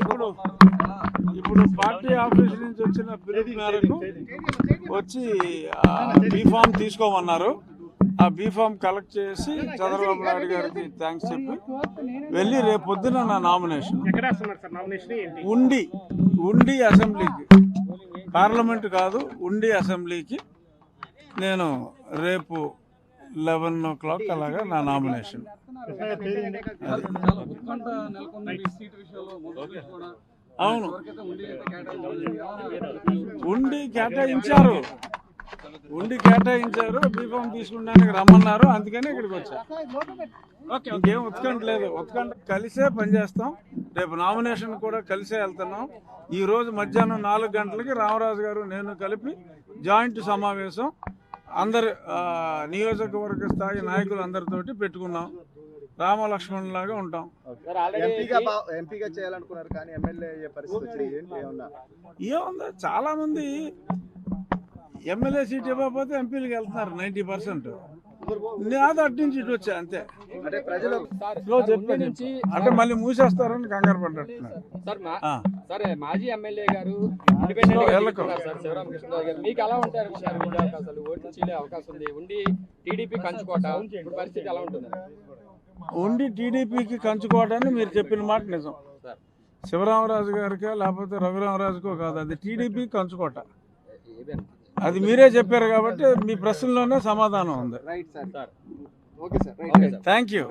ఇప్పుడు ఇప్పుడు party office నుంచి వచ్చిన పిలుపు మేరకు వచ్చి బీ ఫామ్ తీసుకోమన్నారు. ఆ బీ ఫామ్ కలెక్ట్ చేసి చంద్రబాబు నాయుడు గారికి థ్యాంక్స్ చెప్పి వెళ్ళి రేపు పొద్దున నా నామినేషన్. ఉండి ఉండి అసెంబ్లీకి. పార్లమెంట్ కాదు ఉండి అసెంబ్లీకి. నేను రేపు లెవెన్ ఓ క్లాక్ అలాగా నా నామినేషన్ అవును. ఉండి కేటాయించారు. ఉండి కేటాయించారు. బీఫామ్ తీసుకుంటానికి రమ్మన్నారు. అందుకని ఇక్కడికి వచ్చా. ఇంకేం ఉత్కంఠ లేదు. ఉత్కంఠ కలిసే పనిచేస్తాం రేపు నామినేషన్ కూడా కలిసే వెళ్తున్నాం. ఈ రోజు మధ్యాహ్నం నాలుగు గంటలకి రామరాజు గారు నేను కలిపి జాయింట్ సమావేశం. అందరి నియోజకవర్గ స్థాయి నాయకులు అందరితోటి పెట్టుకున్నాం రామలక్ష్మణ్ లాగా ఉంటాం ఎంపీగా చేయాలనుకున్నారు కానీ ఎమ్మెల్యే పరిస్థితి వచ్చింది ఏంటి? ఏమన్నా ఏముంది? చాలా మంది ఎమ్మెల్యే సీట్ ఇవ్వకపోతే ఎంపీలకు వెళ్తున్నారు నైంటీ పర్సెంట్. నాది అటు నుంచి ఇటు వచ్చా అంతే. అంటే ప్రజలు స్లో చెప్పాను అంటే మళ్ళీ మూసేస్తారని కంగారు పడ్డట్టున్నారు. సార్ మా- ఆ. సరే మాజీ ఎమ్మెల్యే గారు మీకు ఎలా ఉంటారు సార్ ఉండే అవకాశాలు ఓట్లు చీలే అవకాశం ఉంది. ఉండి టీడీపీ కంచుకోట ఇప్పుడు పరిస్థితి ఎలా ఉంటుంది? ఉండి టీడీపీకి కంచుకోవడాన్ని మీరు చెప్పిన మాట నిజం. సార్. శివరామరాజు గారికో లేకపోతే రఘురామరాజుకో కాదు అది టీడీపీ కంచుకోట. అది మీరే చెప్పారు కాబట్టి మీ ప్రశ్నలోనే సమాధానం ఉంది. Thank you